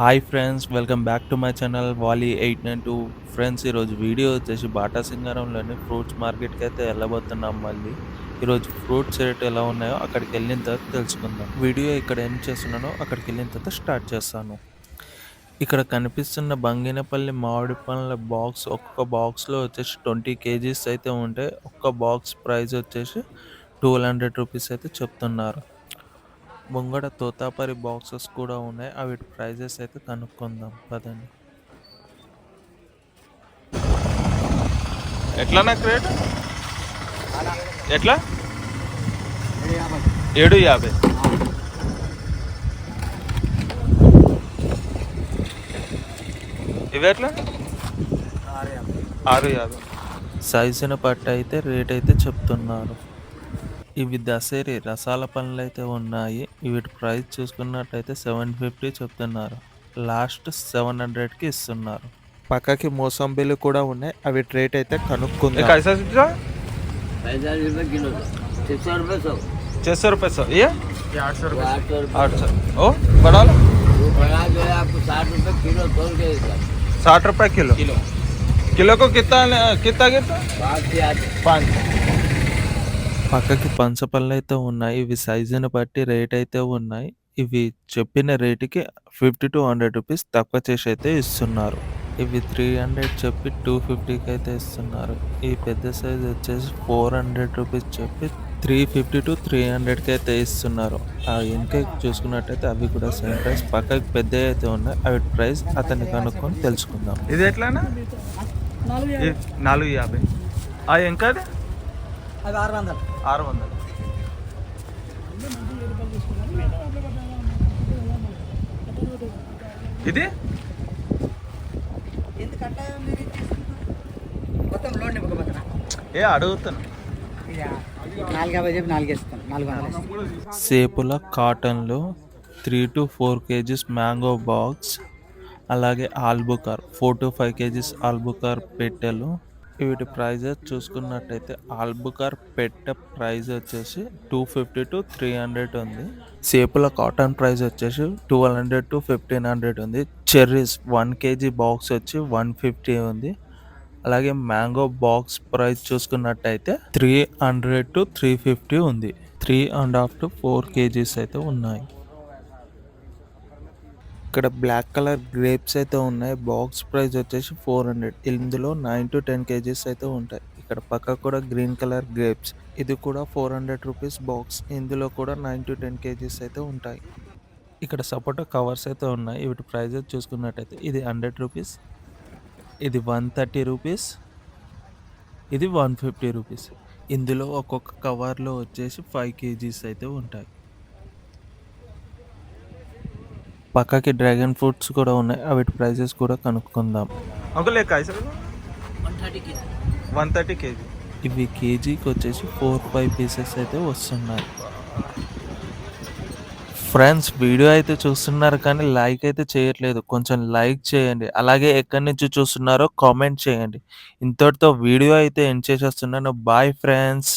Hi friends welcome back to my channel volley eight nine two friends ఈరోజు video వచ్చేసి Bata సింగారంలోని fruits మార్కెట్కి అయితే వెళ్ళబోతున్నాం మళ్ళీ. ఈరోజు ఫ్రూట్స్ రేట్ ఎలా ఉన్నాయో అక్కడికి వెళ్ళిన తర్వాత తెలుసుకుందాం. వీడియో ఇక్కడ ఏం చేస్తున్నానో అక్కడికి వెళ్ళిన తర్వాత స్టార్ట్ చేస్తాను. ఇక్కడ కనిపిస్తున్న బంగినపల్లి మామిడి పండ్ల బాక్స్ ఒక్క బాక్స్లో వచ్చేసి ట్వంటీ కేజీస్ అయితే ఉంటాయి. ఒక్క బాక్స్ ప్రైస్ వచ్చేసి టూ హండ్రెడ్ రూపీస్ అయితే చెప్తున్నారు. ముంగడ తోతాపరి బాక్సెస్ కూడా ఉన్నాయి. అవి ప్రైజెస్ అయితే కనుక్కుందాం. పదండి. ఎట్లా నాకు రేట్ ఎట్లా? ఏడు యాభై. ఇవి ఎట్లా? ఆరు యాభై. సైజుని బట్టి అయితే రేట్ అయితే చెప్తున్నారు. ఇవి దసరి రసాల పండ్లు అయితే ఉన్నాయి వీటి ప్రైస్ చూసుకున్నట్టయితే సెవెన్ ఫిఫ్టీ చెప్తున్నారు లాస్ట్ సెవెన్ హండ్రెడ్కి ఇస్తున్నారు పక్కకి మోసంబీలు కూడా ఉన్నాయి అవి రేట్ అయితే ये కనుక్కుందాం कैसा सीधा पैंतालीस रुपये किलो छः सौ रुपये सौ छः सौ रुपये सौ ये आठ सौ रुपये आठ सौ आठ सौ ओ बड़ा लो वो बड़ा जो है आपको साठ रुपये किलो तोल के देता साठ रुपये किलो किलो किलो को कितना कितना कितना पाँच से आठ पाँच పక్కకి పంచపళ్ళు అయితే ఉన్నాయి. ఇవి సైజుని బట్టి రేట్ అయితే ఉన్నాయి. ఇవి చెప్పిన రేటుకి ఫిఫ్టీ టు హండ్రెడ్ రూపీస్ తక్కువ చేసి అయితే ఇస్తున్నారు. ఇవి త్రీ హండ్రెడ్ చెప్పి టూ ఫిఫ్టీకి అయితే ఇస్తున్నారు. ఈ పెద్ద సైజ్ వచ్చేసి ఫోర్ హండ్రెడ్ రూపీస్ చెప్పి త్రీ ఫిఫ్టీ టు త్రీ హండ్రెడ్కి అయితే ఇస్తున్నారు. ఆ వెనక చూసుకున్నట్టయితే అవి కూడా సేమ్ ప్రైస్ పక్కకి పెద్ద అయితే ఉన్నాయి. అవి ప్రైస్ అతన్ని కనుక్కొని తెలుసుకుందాం. ఇది ఎట్లానా ఇది నాలుగు యాభై. ఆ ఇంకా అది? అది ఆరు వందలు ఇది ఏ అడుగుతాను సేపుల కాటన్లో three to four KGs mango box అలాగే ఆల్బుకార్ ఫోర్ టు ఫైవ్ కేజీస్ ఆల్బుకార్ పెట్టెలు వీటి ప్రైజెస్ చూసుకున్నట్టయితే ఆల్బుకార్ పెట్ట ప్రైస్ వచ్చేసి two fifty to three hundred ఉంది. సేపుల కాటన్ ప్రైస్ వచ్చేసి twelve hundred to fifteen hundred ఉంది. చెర్రీస్ వన్ కేజీ బాక్స్ వచ్చి వన్ ఫిఫ్టీ ఉంది. అలాగే మ్యాంగో బాక్స్ ప్రైస్ చూసుకున్నట్టయితే three hundred to three fifty ఉంది. Three and half to four KGs అయితే ఉన్నాయి. ఇక్కడ బ్లాక్ కలర్ గ్రేప్స్ అయితే ఉన్నాయి. బాక్స్ ప్రైస్ వచ్చేసి ఫోర్ హండ్రెడ్ ఇందులో నైన్ టు టెన్ కేజీస్ అయితే ఉంటాయి. ఇక్కడ పక్క కూడా గ్రీన్ కలర్ గ్రేప్స్ ఇది కూడా ఫోర్ హండ్రెడ్ రూపీస్ బాక్స్ ఇందులో కూడా నైన్ టు టెన్ కేజీస్ అయితే ఉంటాయి. ఇక్కడ సపోటా కవర్స్ అయితే ఉన్నాయి. వీటి ప్రైజెస్ చూసుకున్నట్టయితే ఇది హండ్రెడ్ రూపీస్ ఇది వన్ థర్టీ రూపీస్ ఇది వన్ ఫిఫ్టీ రూపీస్ ఇందులో ఒక్కొక్క కవర్లో వచ్చేసి ఫైవ్ కేజీస్ అయితే ఉంటాయి. పక్కకి డ్రాగన్ ఫ్రూట్స్ కూడా ఉన్నాయి. వాటి ప్రైజెస్ కూడా కనుక్కుందాం. Uncle one thirty KG. ఇవి కేజీకి వచ్చేసి ఫోర్ ఫైవ్ పీసెస్ అయితే వస్తున్నాయి. ఫ్రెండ్స్ వీడియో అయితే చూస్తున్నారు కానీ లైక్ అయితే చేయట్లేదు. కొంచెం లైక్ చేయండి. అలాగే ఎక్కడి నుంచి చూస్తున్నారో కామెంట్ చేయండి. ఇంతటితో వీడియో అయితే ఎండ్ చేసేస్తున్నాను. Bye friends